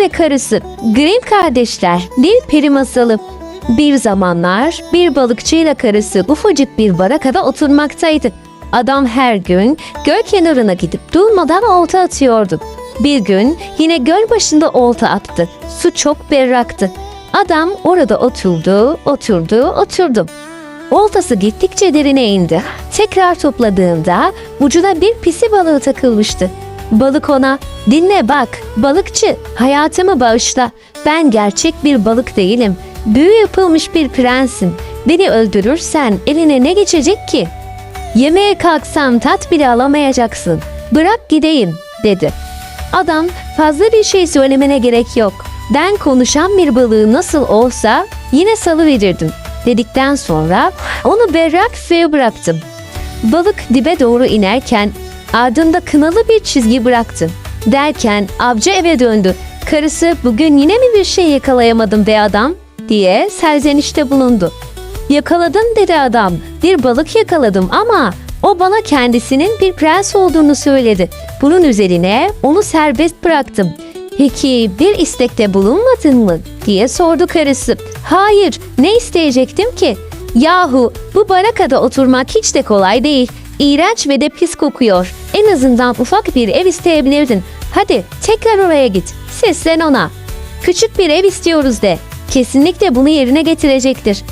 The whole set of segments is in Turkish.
ve karısı Grimm kardeşler bir peri masalı. Bir zamanlar bir balıkçıyla karısı ufacık bir barakada oturmaktaydı. Adam her gün göl kenarına gidip durmadan olta atıyordu. Bir gün yine göl başında olta attı. Su çok berraktı. Adam orada oturdu, oturdu, oturdu. Oltası gittikçe derine indi. Tekrar topladığında ucuna bir pisi balığı takılmıştı. Balık ona, dinle bak, balıkçı, hayatımı bağışla. Ben gerçek bir balık değilim. Büyü yapılmış bir prensim. Beni öldürürsen eline ne geçecek ki? Yemeğe kalksam tat bile alamayacaksın. Bırak gideyim, dedi. Adam fazla bir şey söylemene gerek yok. Ben konuşan bir balığı nasıl olsa yine salı verirdim dedikten sonra onu berrak suya bıraktım. Balık dibe doğru inerken ardında kınalı bir çizgi bıraktı. Derken avcı eve döndü. Karısı bugün yine mi bir şey yakalayamadım be adam diye serzenişte bulundu. Yakaladın dedi adam. Bir balık yakaladım ama o bana kendisinin bir prens olduğunu söyledi. Bunun üzerine onu serbest bıraktım. Peki bir istekte bulunmadın mı? diye sordu karısı. Hayır, ne isteyecektim ki? Yahu bu barakada oturmak hiç de kolay değil. İğrenç ve de pis kokuyor. En azından ufak bir ev isteyebilirdin. Hadi tekrar oraya git. Seslen ona. Küçük bir ev istiyoruz de. Kesinlikle bunu yerine getirecektir.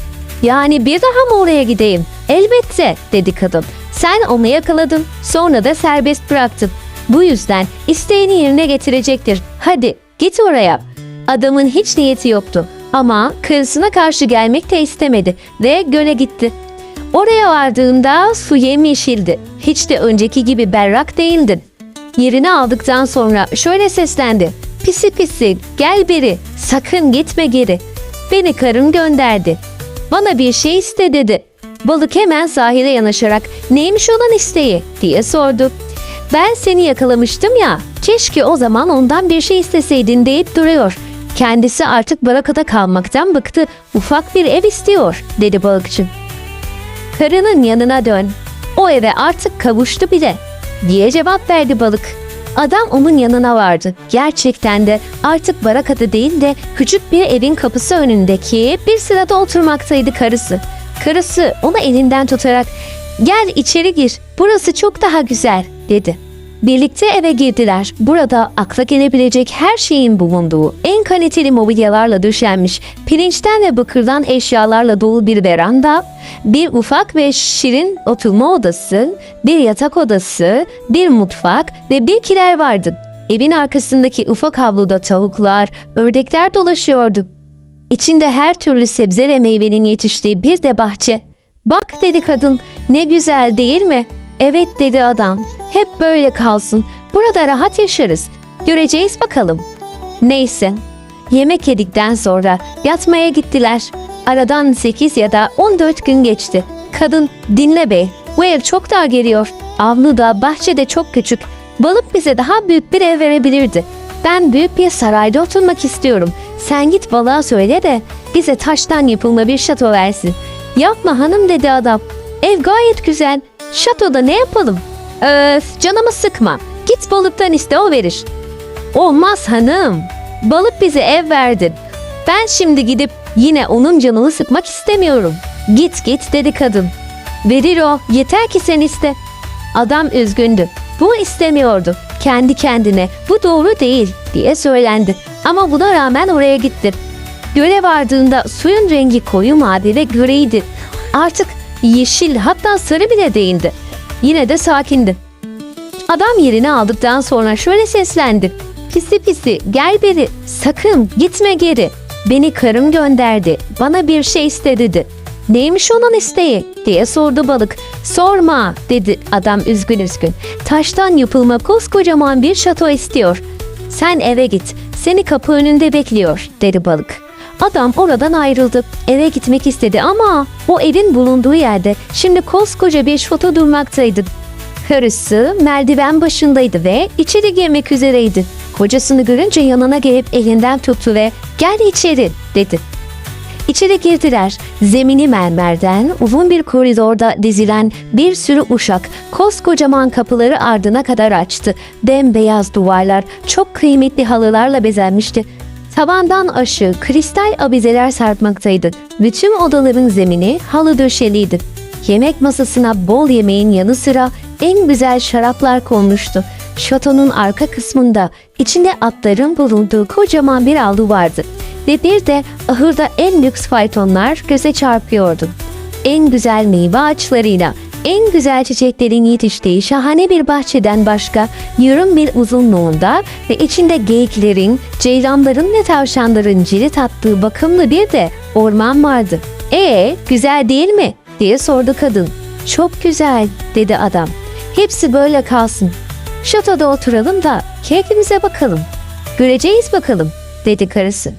Yani bir daha mı oraya gideyim? Elbette dedi kadın. Sen onu yakaladın sonra da serbest bıraktın. Bu yüzden isteğini yerine getirecektir. Hadi git oraya. Adamın hiç niyeti yoktu ama karısına karşı gelmek de istemedi ve göle gitti. Oraya vardığında su yemyeşildi. Hiç de önceki gibi berrak değildi. Yerini aldıktan sonra şöyle seslendi. Pisi pisi gel beri sakın gitme geri. Beni karım gönderdi. Bana bir şey iste dedi. Balık hemen sahile yanaşarak neymiş olan isteği diye sordu. Ben seni yakalamıştım ya keşke o zaman ondan bir şey isteseydin deyip duruyor. Kendisi artık barakada kalmaktan bıktı ufak bir ev istiyor dedi balıkçı. Karının yanına dön. O eve artık kavuştu bile diye cevap verdi balık. Adam onun yanına vardı. Gerçekten de artık barakada değil de küçük bir evin kapısı önündeki bir sırada oturmaktaydı karısı. Karısı onu elinden tutarak gel içeri gir burası çok daha güzel dedi. Birlikte eve girdiler. Burada akla gelebilecek her şeyin bulunduğu, en kaliteli mobilyalarla döşenmiş, pirinçten ve bakırdan eşyalarla dolu bir veranda, bir ufak ve şirin oturma odası, bir yatak odası, bir mutfak ve bir kiler vardı. Evin arkasındaki ufak havluda tavuklar, ördekler dolaşıyordu. İçinde her türlü sebze ve meyvenin yetiştiği bir de bahçe. Bak dedi kadın, ne güzel değil mi? Evet dedi adam. Hep böyle kalsın. Burada rahat yaşarız. Göreceğiz bakalım. Neyse. Yemek yedikten sonra yatmaya gittiler. Aradan 8 ya da 14 gün geçti. Kadın dinle bey. Bu ev çok daha geliyor. Avlu da bahçede çok küçük. Balık bize daha büyük bir ev verebilirdi. Ben büyük bir sarayda oturmak istiyorum. Sen git balığa söyle de bize taştan yapılma bir şato versin. Yapma hanım dedi adam. Ev gayet güzel. Şatoda ne yapalım? Öf canımı sıkma. Git balıktan iste o verir. Olmaz hanım. Balık bize ev verdi. Ben şimdi gidip yine onun canını sıkmak istemiyorum. Git git dedi kadın. Verir o yeter ki sen iste. Adam üzgündü. Bu istemiyordu. Kendi kendine bu doğru değil diye söylendi. Ama buna rağmen oraya gitti. Göle vardığında suyun rengi koyu mavi ve griydi. Artık yeşil hatta sarı bile değildi. Yine de sakindi. Adam yerini aldıktan sonra şöyle seslendi. Pisi pisi gel beri sakın gitme geri. Beni karım gönderdi bana bir şey iste dedi. Neymiş onun isteği diye sordu balık. Sorma dedi adam üzgün üzgün. Taştan yapılma koskocaman bir şato istiyor. Sen eve git seni kapı önünde bekliyor dedi balık. Adam oradan ayrıldı. Eve gitmek istedi ama o evin bulunduğu yerde şimdi koskoca bir şato durmaktaydı. Karısı merdiven başındaydı ve içeri girmek üzereydi. Kocasını görünce yanına gelip elinden tuttu ve gel içeri dedi. İçeri girdiler. Zemini mermerden uzun bir koridorda dizilen bir sürü uşak koskocaman kapıları ardına kadar açtı. Bembeyaz duvarlar çok kıymetli halılarla bezenmişti. Tavandan aşağı kristal abizeler sarkmaktaydı. Bütün odaların zemini halı döşeliydi. Yemek masasına bol yemeğin yanı sıra en güzel şaraplar konmuştu. Şatonun arka kısmında içinde atların bulunduğu kocaman bir avlu vardı. Ve bir de ahırda en lüks faytonlar göze çarpıyordu. En güzel meyve ağaçlarıyla, en güzel çiçeklerin yetiştiği şahane bir bahçeden başka yarım bir uzunluğunda ve içinde geyiklerin, ceylanların ve tavşanların cirit attığı bakımlı bir de orman vardı. E güzel değil mi? diye sordu kadın. Çok güzel dedi adam. Hepsi böyle kalsın. Şatoda oturalım da keyfimize bakalım. Göreceğiz bakalım dedi karısı.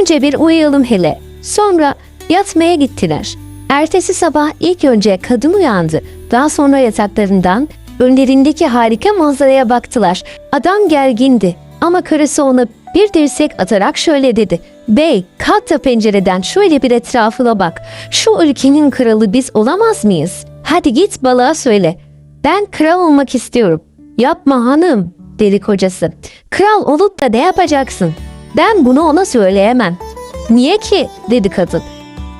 Önce bir uyuyalım hele. Sonra yatmaya gittiler. Ertesi sabah ilk önce kadın uyandı. Daha sonra yataklarından önlerindeki harika manzaraya baktılar. Adam gergindi ama karısı ona bir dirsek atarak şöyle dedi. Bey kalk da pencereden şöyle bir etrafına bak. Şu ülkenin kralı biz olamaz mıyız? Hadi git balığa söyle. Ben kral olmak istiyorum. Yapma hanım dedi kocası. Kral olup da ne yapacaksın? Ben bunu ona söyleyemem. Niye ki dedi kadın.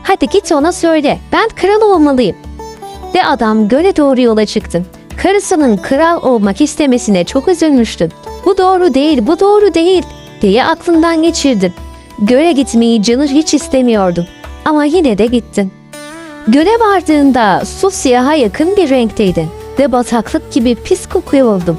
Hadi git ona söyle. Ben kral olmalıyım. Ve adam göle doğru yola çıktı. Karısının kral olmak istemesine çok üzülmüştü. Bu doğru değil, bu doğru değil diye aklından geçirdi. Göle gitmeyi canı hiç istemiyordu. Ama yine de gitti. Göle vardığında su siyaha yakın bir renkteydi ve bataklık gibi pis kokuyordu.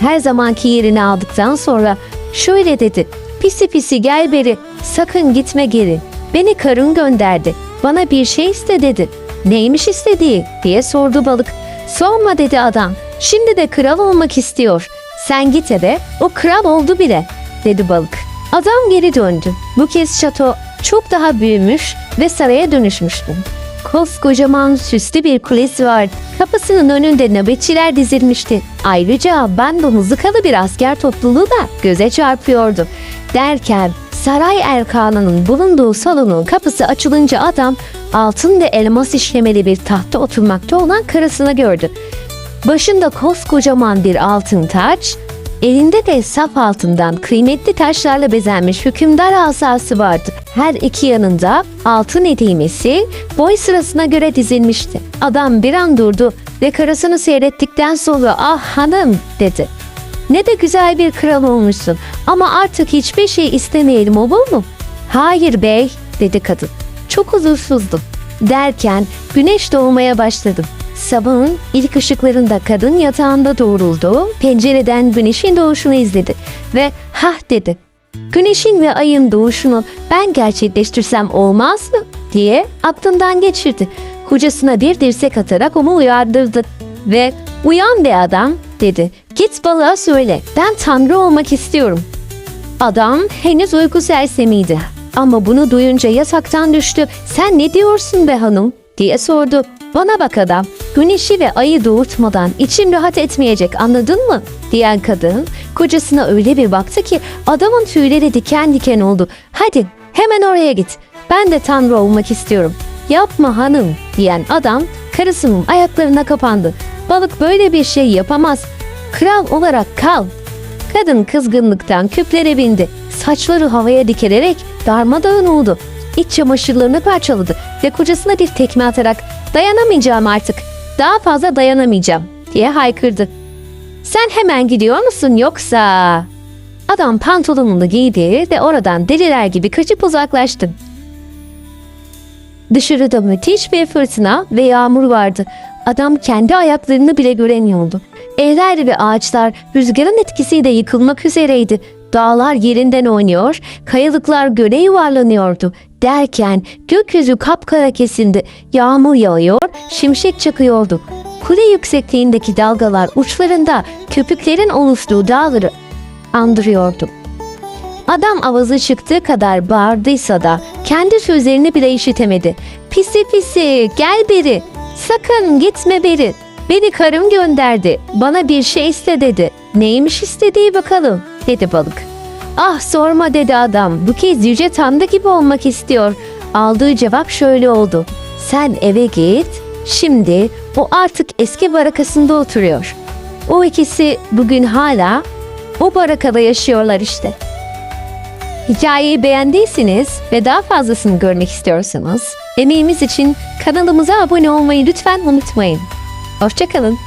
Her zamanki yerini aldıktan sonra şöyle dedi. Pisi pisi gel beri, sakın gitme geri. Beni karın gönderdi. Bana bir şey iste dedi. Neymiş istediği diye sordu balık. Sorma dedi adam. Şimdi de kral olmak istiyor. Sen git eve, o kral oldu bile dedi balık. Adam geri döndü. Bu kez şato çok daha büyümüş ve saraya dönüşmüştü. Koskocaman süslü bir kulesi vardı. Kapısının önünde nöbetçiler dizilmişti. Ayrıca bando mızıkalı bir asker topluluğu da göze çarpıyordu. Derken saray erkanının bulunduğu salonun kapısı açılınca adam altın ve elmas işlemeli bir tahta oturmakta olan karısını gördü. Başında koskocaman bir altın taç, elinde de saf altından kıymetli taşlarla bezenmiş hükümdar asası vardı. Her iki yanında altın edilmesi boy sırasına göre dizilmişti. Adam bir an durdu ve karısını seyrettikten sonra ah hanım dedi. Ne de güzel bir kral olmuşsun ama artık hiçbir şey istemeyelim olur mu? Hayır bey dedi kadın. Çok huzursuzdum. Derken güneş doğmaya başladı. Sabahın ilk ışıklarında kadın yatağında doğruldu, pencereden güneşin doğuşunu izledi ve hah dedi. Güneşin ve ayın doğuşunu ben gerçekleştirsem olmaz mı diye aklından geçirdi. Kocasına bir dirsek atarak onu uyardırdı ve uyan be adam dedi. Git balığa söyle ben tanrı olmak istiyorum. Adam henüz uyku sersemiydi. Ama bunu duyunca yataktan düştü. Sen ne diyorsun be hanım? diye sordu. Bana bak adam, güneşi ve ayı doğurtmadan için rahat etmeyecek anladın mı? diyen kadın kocasına öyle bir baktı ki adamın tüyleri diken diken oldu. Hadi hemen oraya git. Ben de tanrı olmak istiyorum. Yapma hanım diyen adam karısının ayaklarına kapandı. Balık böyle bir şey yapamaz. Kral olarak kal. Kadın kızgınlıktan küplere bindi. Saçları havaya dikilerek darmadağın oldu. İç çamaşırlarını parçaladı ve kocasına bir tekme atarak dayanamayacağım artık. Daha fazla dayanamayacağım diye haykırdı. Sen hemen gidiyor musun yoksa? Adam pantolonunu giydi ve oradan deliler gibi kaçıp uzaklaştı. Dışarıda müthiş bir fırtına ve yağmur vardı. Adam kendi ayaklarını bile göremiyordu. Evler ve ağaçlar rüzgarın etkisiyle yıkılmak üzereydi. Dağlar yerinden oynuyor, kayalıklar göle yuvarlanıyordu. Derken gökyüzü kapkara kesildi. Yağmur yağıyor, şimşek çakıyordu. Kule yüksekliğindeki dalgalar uçlarında köpüklerin oluştuğu dağları andırıyordu. Adam avazı çıktığı kadar bağırdıysa da kendi sözlerini bile işitemedi. Pisi pisi gel beri. Sakın gitme beri. Beni karım gönderdi. Bana bir şey iste dedi. Neymiş istediği bakalım dedi balık. Ah sorma dedi adam. Bu kez yüce tanrı gibi olmak istiyor. aldığı cevap şöyle oldu. Sen eve git. Şimdi o artık eski barakasında oturuyor. O ikisi bugün hala o barakada yaşıyorlar işte. Hikayeyi beğendiyseniz ve daha fazlasını görmek istiyorsanız emeğimiz için kanalımıza abone olmayı lütfen unutmayın. Hoşçakalın.